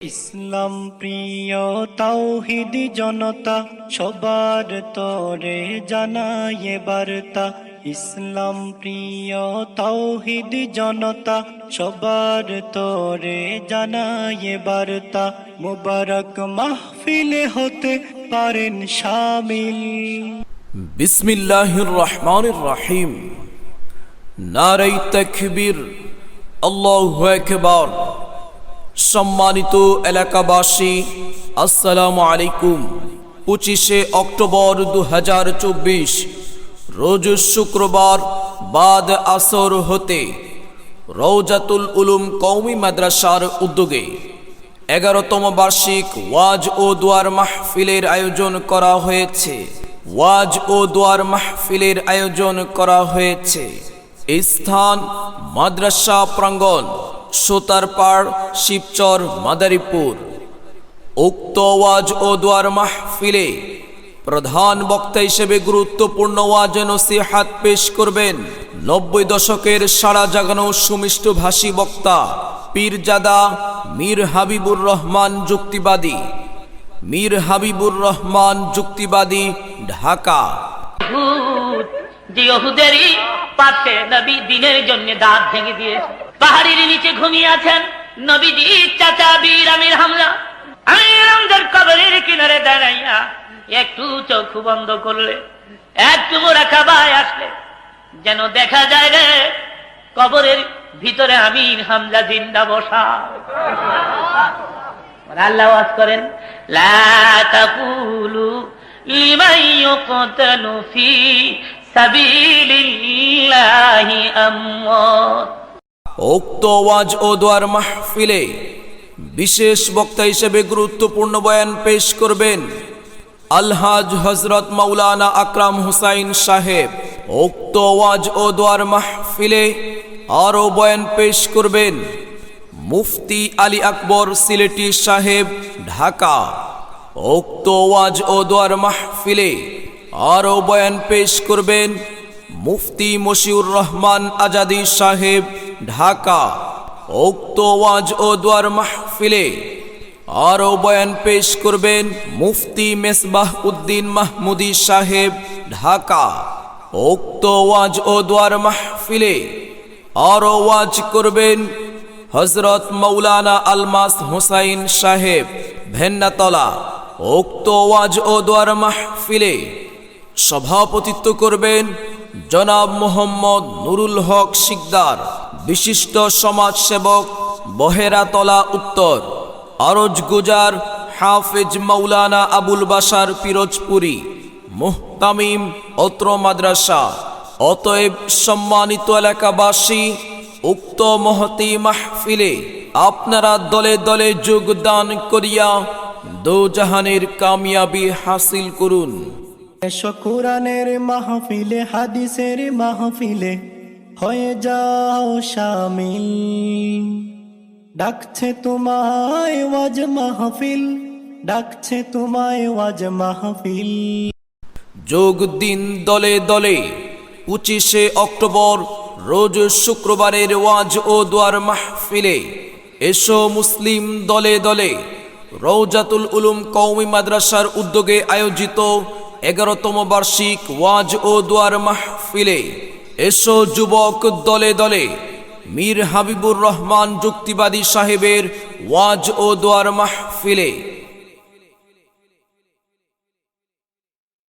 ইসলাম প্রিয় তাওহিদি জনতা, সবার তরে জানায় বার্তা। ইসলাম প্রিয় তাওহিদি জনতা, সবার তরে জানায় বার্তা। মুবারক মাহফিলে হতে পারেন শামিল। বিসমিল্লাহির রহমানির রহিম। নারাই তকবীর, আল্লাহু আকবার। সম্মানিত এলাকাবাসী, আসসালামু আলাইকুম। পঁচিশে অক্টোবর দু হাজার চব্বিশ, রোজ শুক্রবার বাদ আসর হতে রৌজাতুল উলুম কৌমি মাদ্রাসার উদ্যোগে এগারোতম বার্ষিক ওয়াজ ও দোয়ার মাহফিলের আয়োজন করা হয়েছে। ওয়াজ ও দোয়ার মাহফিলের আয়োজন করা হয়েছে। স্থান মাদ্রাসা প্রাঙ্গণ সোতারপাড় শিবচর, মাদারীপুর। উক্ত ওয়াজ ও দোয়ার মাহফিলে প্রধান বক্তা হিসেবে গুরুত্বপূর্ণ ওয়াজ নসিহাত পেশ করবেন নব্বই দশকের সারা জাগানো সুমিষ্ট ভাষী বক্তা, পীরজাদা মীর হাবিবুর রহমান যুক্তিবাদী। মীর হাবিবুর রহমান যুক্তিবাদী, ঢাকা। দিনের জন্য দাঁত ভেঙে দিয়েছে। পাহাড়ির নিচে ঘুমিয়ে আছেন নবীজি, চাচা, বীর আমির হামলা। আমির হামজার কবরের কিনারে দাঁড়াইয়া একটু চোখ বন্ধ করলে, একটু মোরা কাবায় আসলে। যেন দেখা যায় রে, কবরের ভিতরে আমির হামলা জিন্দা বসা। আল্লাহ ওয়াজ করেন, লা তাকুলু লিমান ইউকতালু ফি সাবিলিল্লাহি আমওয়াত। উক্ত ওয়াজ ও দোয়ার মাহফিলে বিশেষ বক্তা হিসেবে গুরুত্বপূর্ণ বয়ান পেশ করবেন আলহাজ হজরত মাওলানা আকরাম হুসাইন সাহেব। উক্ত ওয়াজ ও দোয়ার মাহফিলে আরও বয়ান পেশ করবেন মুফতি আলী আকবর সিলেটি সাহেব, ঢাকা। উক্ত ওয়াজ ও দোয়ার মাহফিলে আরও বয়ান পেশ করবেন মুফতি মশিউর রহমান আজাদি সাহেব ঢাকা। উক্ত ওয়াজ ও দোয়ার মাহফিলে আরও বয়ান পেশ করবেন মুফতি মেসবাহ উদ্দিন মাহমুদি সাহেব, ঢাকা। উক্ত ওয়াজ ও দোয়ার মাহফিলে আরও ওয়াজ করবেন হজরত মৌলানা আলমাস হুসাইন সাহেব, ভেন্নাতলা। উক্ত ওয়াজ ও দোয়ার মাহফিলে সভাপতিত্ব করবেন জনাব মোহাম্মদ নুরুল হক শিকদার। বিশিষ্ট সমাজসেবক বহেরাতলা উত্তর, আরজ গুজার হাফেজ মৌলানা আবুল বাসার পিরোজপুরি, মুহতামিম অত্র মাদ্রাসা। অতএব সম্মানিত এলাকাবাসী, উক্ত মহতি মাহফিলে আপনারা দলে দলে যোগদান করিয়া দোজাহানের কামিয়াবি হাসিল করুন। এসো কোরআনের মাহফিলে, হাদিসের মাহফিলে হয়ে যাও শামিল। ডাকছে তোমায় ওয়াজ মাহফিল, ডাকছে তোমায় ওয়াজ মাহফিল। যোগ দিন দলে দলে, পঁচিশে অক্টোবর, রোজ শুক্রবারের ওয়াজ ও দোয়ার মাহফিলে। এসো মুসলিম দলে দলে রৌজাতুল উলুম কওমি মাদ্রাসার উদ্যোগে আয়োজিত এগারোতম বার্ষিক ওয়াজ ও দোয়ার মাহফিলে। এসো যুবক দলে দলে। মীর হাবিবুর রহমান যুক্তিবাদী সাহেবের ওয়াজ ও দোয়ার মাহফিলে।